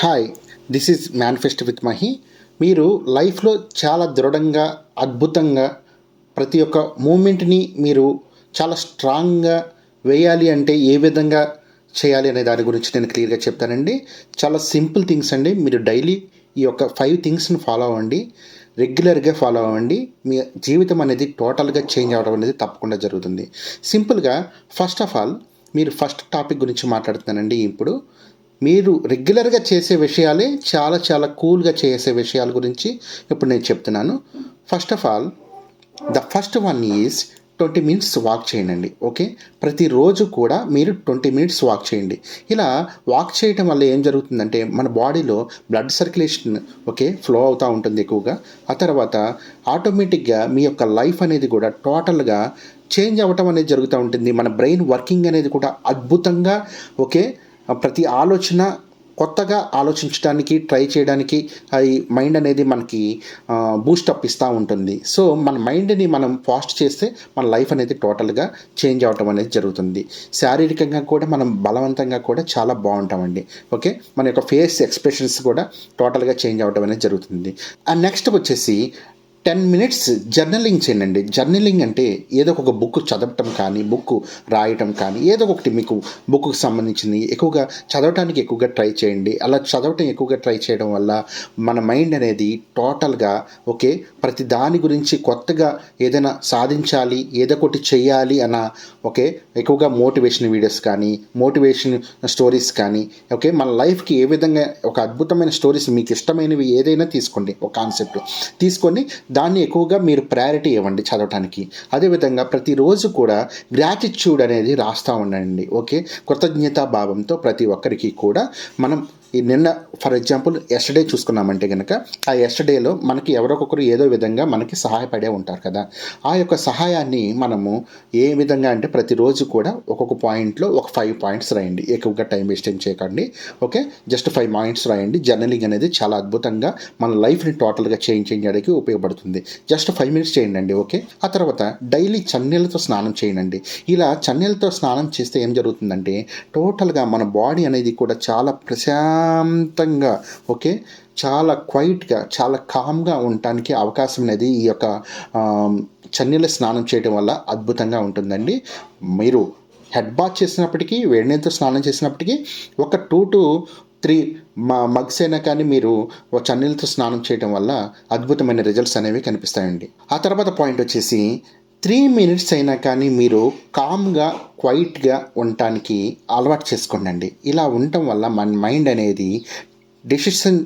Hi this is manifest with Mahi మీరు లైఫ్లో చాలా దృఢంగా అద్భుతంగా ప్రతి ఒక్క మూమెంట్ని మీరు చాలా స్ట్రాంగ్గా వేయాలి అంటే ఏ విధంగా చేయాలి అనే దాని గురించి నేను క్లియర్గా చెప్తానండి. చాలా సింపుల్ థింగ్స్ అండి. మీరు డైలీ ఈ యొక్క ఫైవ్ థింగ్స్ని ఫాలో అవ్వండి. రెగ్యులర్గా ఫాలో అవ్వండి. మీ జీవితం అనేది టోటల్గా చేంజ్ అవ్వడం అనేది తప్పకుండా జరుగుతుంది. సింపుల్గా ఫస్ట్ ఆఫ్ ఆల్ మీరు ఫస్ట్ టాపిక్ గురించి మాట్లాడుతున్నానండి. ఇప్పుడు మీరు రెగ్యులర్గా చేసే విషయాలే చాలా చాలా కూల్గా చేసే విషయాల గురించి ఇప్పుడు నేను చెప్తున్నాను. First of all the first one is twenty minutes walk చేయండి ఓకే ప్రతిరోజు కూడా మీరు ట్వంటీ మినిట్స్ వాక్ చేయండి. ఇలా వాక్ చేయటం వల్ల ఏం జరుగుతుందంటే మన బాడీలో బ్లడ్ సర్క్యులేషన్ ఓకే ఫ్లో అవుతూ ఉంటుంది ఎక్కువగా. ఆ తర్వాత ఆటోమేటిక్గా మీ యొక్క లైఫ్ అనేది కూడా టోటల్గా చేంజ్ అవ్వటం అనేది జరుగుతూ ఉంటుంది. మన బ్రెయిన్ వర్కింగ్ అనేది కూడా అద్భుతంగా ఓకే ప్రతి ఆలోచన కొత్తగా ఆలోచించడానికి ట్రై చేయడానికి అది మైండ్ అనేది మనకి బూస్టప్ ఇస్తూ ఉంటుంది. సో మన మైండ్ని మనం ఫాస్ట్ చేస్తే మన లైఫ్ అనేది టోటల్గా చేంజ్ అవటం అనేది జరుగుతుంది. శారీరకంగా కూడా మనం బలవంతంగా కూడా చాలా బాగుంటామండి. ఓకే? మన యొక్క ఫేస్ ఎక్స్ప్రెషన్స్ కూడా టోటల్గా చేంజ్ అవటం అనేది జరుగుతుంది. అండ్ నెక్స్ట్ వచ్చేసి టెన్ మినిట్స్ జర్నలింగ్ చేయండి. జర్నలింగ్ అంటే ఏదో ఒక బుక్ చదవటం కానీ బుక్ రాయటం కానీ ఏదో ఒకటి మీకు బుక్కు సంబంధించింది. ఎక్కువగా చదవటానికి ఎక్కువగా ట్రై చేయండి. అలా చదవటం ఎక్కువగా ట్రై చేయడం వల్ల మన మైండ్ అనేది టోటల్గా ఓకే ప్రతి దాని గురించి కొత్తగా ఏదైనా సాధించాలి ఏదో ఒకటి చేయాలి అన్న ఓకే ఎక్కువగా మోటివేషన్ వీడియోస్ కానీ మోటివేషన్ స్టోరీస్ కానీ ఓకే మన లైఫ్కి ఏ విధంగా ఒక అద్భుతమైన స్టోరీస్ మీకు ఇష్టమైనవి ఏదైనా తీసుకోండి. ఒక కాన్సెప్ట్ తీసుకొని దాన్ని ఎక్కువగా మీరు ప్రయారిటీ ఇవ్వండి చదవటానికి. అదేవిధంగా ప్రతిరోజు కూడా గ్రాటిట్యూడ్ అనేది రాస్తూ ఉండండి. ఓకే? కృతజ్ఞతా భావంతో ప్రతి ఒక్కరికి కూడా మనం ఈ నిన్న ఫర్ ఎగ్జాంపుల్ ఎస్టర్డే చూసుకున్నామంటే కనుక ఆ ఎస్టర్డేలో మనకి ఎవరొకరు ఏదో విధంగా మనకి సహాయపడే ఉంటారు కదా. ఆ యొక్క సహాయాన్ని మనము ఏ విధంగా అంటే ప్రతిరోజు కూడా ఒక్కొక్క పాయింట్లో ఒక ఫైవ్ పాయింట్స్ రాయండి. ఎక్కువగా టైం వేస్ట్ ఏం చేయకండి. ఓకే జస్ట్ ఫైవ్ పాయింట్స్ రాయండి. జర్నలింగ్ అనేది చాలా అద్భుతంగా మన లైఫ్ని టోటల్గా చేంజ్ చేయడానికి ఉపయోగపడుతుంది. జస్ట్ ఫైవ్ మినిట్స్ చేయండి ఓకే ఆ తర్వాత డైలీ చన్నీళ్ళతో స్నానం చేయండి ఇలా చన్నీళ్ళతో స్నానం చేస్తే ఏం జరుగుతుందంటే టోటల్గా మన బాడీ అనేది కూడా చాలా ప్రశాంతంగా ఓకే? చాలా క్వైట్గా చాలా కామ్గా ఉండటానికి అవకాశం అనేది ఈ యొక్క చన్నీళ్ళ స్నానం చేయడం వల్ల అద్భుతంగా ఉంటుందండి. మీరు హెడ్ బాత్ చేసినప్పటికీ వేడి నీళ్ళతో స్నానం చేసినప్పటికీ ఒక టూ టు త్రీ మా మగ్స్ అయినా కానీ మీరు ఒక చన్నీళ్ళతో స్నానం చేయడం వల్ల అద్భుతమైన రిజల్ట్స్ అనేవి కనిపిస్తాయండి. ఆ తర్వాత పాయింట్ వచ్చేసి త్రీ మినిట్స్ అయినా కానీ మీరు కామ్గా క్వైట్గా ఉండటానికి అలవాటు చేసుకోండి ఇలా ఉండటం వల్ల మన మైండ్ అనేది డెసిషన్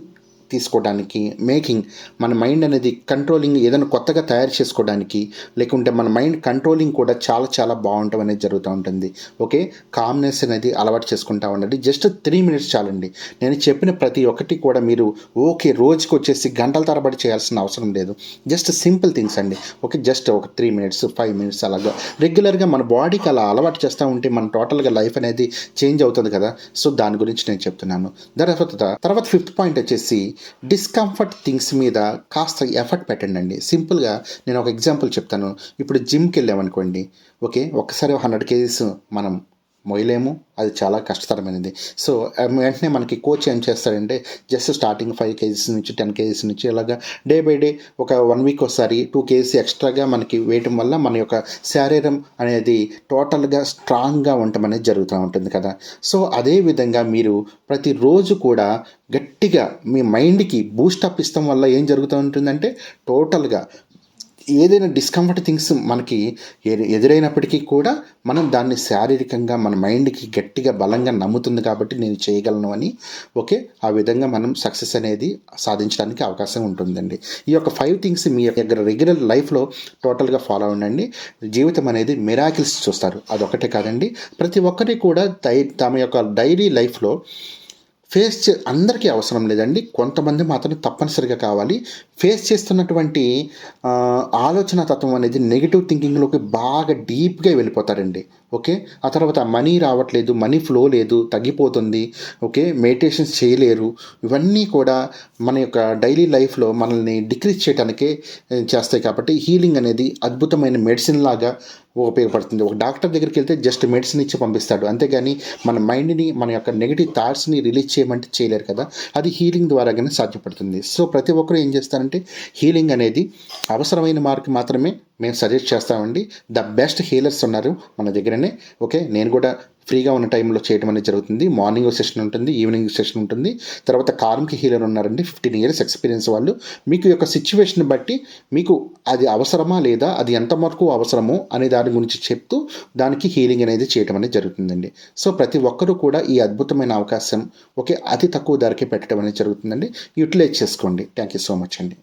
తీసుకోవడానికి మేకింగ్ మన మైండ్ అనేది కంట్రోలింగ్ ఏదైనా కొత్తగా తయారు చేసుకోవడానికి లేకుంటే మన మైండ్ కంట్రోలింగ్ కూడా చాలా చాలా బాగుండటం అనేది జరుగుతూ ఉంటుంది. ఓకే కామ్నెస్ అనేది అలవాటు చేసుకుంటా ఉండండి. జస్ట్ త్రీ మినిట్స్ చాలండి. నేను చెప్పిన ప్రతి ఒక్కటి కూడా మీరు ఓకే రోజుకి వచ్చేసి గంటల తరబడి చేయాల్సిన అవసరం లేదు. జస్ట్ సింపుల్ థింగ్స్ అండి. ఓకే జస్ట్ ఒక త్రీ మినిట్స్ ఫైవ్ మినిట్స్ అలాగా. రెగ్యులర్గా మన బాడీకి అలా అలవాటు చేస్తూ ఉంటే మన టోటల్గా లైఫ్ అనేది చేంజ్ అవుతుంది కదా. సో దాని గురించి నేను చెప్తున్నాను. తర్వాత తర్వాత ఫిఫ్త్ పాయింట్ వచ్చేసి డిస్కంఫర్ట్ థింగ్స్ మీద కాస్త ఎఫర్ట్ పెట్టండి అండి సింపుల్గా నేను ఒక ఎగ్జాంపుల్ చెప్తాను. ఇప్పుడు జిమ్కి వెళ్ళామనుకోండి. ఓకే ఒక్కసారి హండ్రెడ్ కేజీస్ మనం మొయ్యలేము. అది చాలా కష్టతరమైనది. సో వెంటనే మనకి కోచ్ ఏం చేస్తాడంటే జస్ట్ స్టార్టింగ్ ఫైవ్ కేజీస్ నుంచి టెన్ కేజీస్ నుంచి ఇలాగా డే బై డే ఒక వన్ వీక్ ఒకసారి టూ కేజీస్ ఎక్స్ట్రాగా మనకి వేయటం వల్ల మన యొక్క శారీరం అనేది టోటల్గా స్ట్రాంగ్గా ఉండటం అనేది జరుగుతూ ఉంటుంది కదా. సో అదే విధంగా మీరు ప్రతిరోజు కూడా గట్టిగా మీ మైండ్కి బూస్టప్ ఇస్తాం వల్ల ఏం జరుగుతూ ఉంటుందంటే టోటల్గా ఏదైనా డిస్కంఫర్ట్ థింగ్స్ మనకి ఎదురైనప్పటికీ కూడా మనం దాన్ని శారీరకంగా మన మైండ్కి గట్టిగా బలంగా నమ్ముతుంది కాబట్టి నేను చేయగలను అని ఓకే ఆ విధంగా మనం సక్సెస్ అనేది సాధించడానికి అవకాశం ఉంటుందండి. ఈ యొక్క ఫైవ్ థింగ్స్ మీ దగ్గర రెగ్యులర్ లైఫ్లో టోటల్గా ఫాలో అవ్వండి. జీవితం అనేది మిరాకిల్స్ చూస్తారు. అదొకటే కాదండి. ప్రతి ఒక్కరి కూడా తమ యొక్క డైలీ లైఫ్లో ఫేస్ చే అందరికీ అవసరం లేదండి. కొంతమంది మాత్రం తప్పనిసరిగా కావాలి. ఫేస్ చేస్తున్నటువంటి ఆలోచన తత్వం అనేది నెగిటివ్ థింకింగ్లోకి బాగా డీప్గా వెళ్ళిపోతారండి. ఓకే? ఆ తర్వాత మనీ రావట్లేదు మనీ ఫ్లో లేదు తగ్గిపోతుంది. ఓకే? మెడిటేషన్స్ చేయలేరు. ఇవన్నీ కూడా మన యొక్క డైలీ లైఫ్లో మనల్ని డిక్రీజ్ చేయడానికే చేస్తాయి కాబట్టి హీలింగ్ అనేది అద్భుతమైన మెడిసిన్ లాగా ఉపయోగపడుతుంది. ఒక డాక్టర్ దగ్గరికి వెళ్తే జస్ట్ మెడిసిన్ ఇచ్చి పంపిస్తాడు. అంతేగాని మన మైండ్ని మన యొక్క నెగిటివ్ థాట్స్ని రిలీజ్ చేయమంటే చేయలేరు కదా. అది హీలింగ్ ద్వారా కానీ సాధ్యపడుతుంది. సో ప్రతి ఒక్కరు ఏం చేస్తారంటే హీలింగ్ అనేది అవసరమైన మార్క్ మాత్రమే మేము సజెస్ట్ చేస్తామండి. ద బెస్ట్ హీలర్స్ ఉన్నారు మన దగ్గరనే. ఓకే? నేను కూడా ఫ్రీగా ఉన్న టైంలో చేయడం అనేది జరుగుతుంది. మార్నింగ్ సెషన్ ఉంటుంది ఈవినింగ్ సెషన్ ఉంటుంది. తర్వాత కార్మిక హీలర్ ఉన్నారండి ఫిఫ్టీన్ ఇయర్స్ ఎక్స్పీరియన్స్ వాళ్ళు. మీకు యొక్క సిచ్యువేషన్ బట్టి మీకు అది అవసరమా లేదా అది ఎంతవరకు అవసరమో అనే దాని గురించి చెప్తూ దానికి హీలింగ్ అనేది చేయడం అనేది జరుగుతుందండి. సో ప్రతి ఒక్కరూ కూడా ఈ అద్భుతమైన అవకాశం ఓకే అతి తక్కువ ధరకే పెట్టడం అనేది జరుగుతుందండి. యూటిలైజ్ చేసుకోండి. థ్యాంక్ యూ సో మచ్ అండి.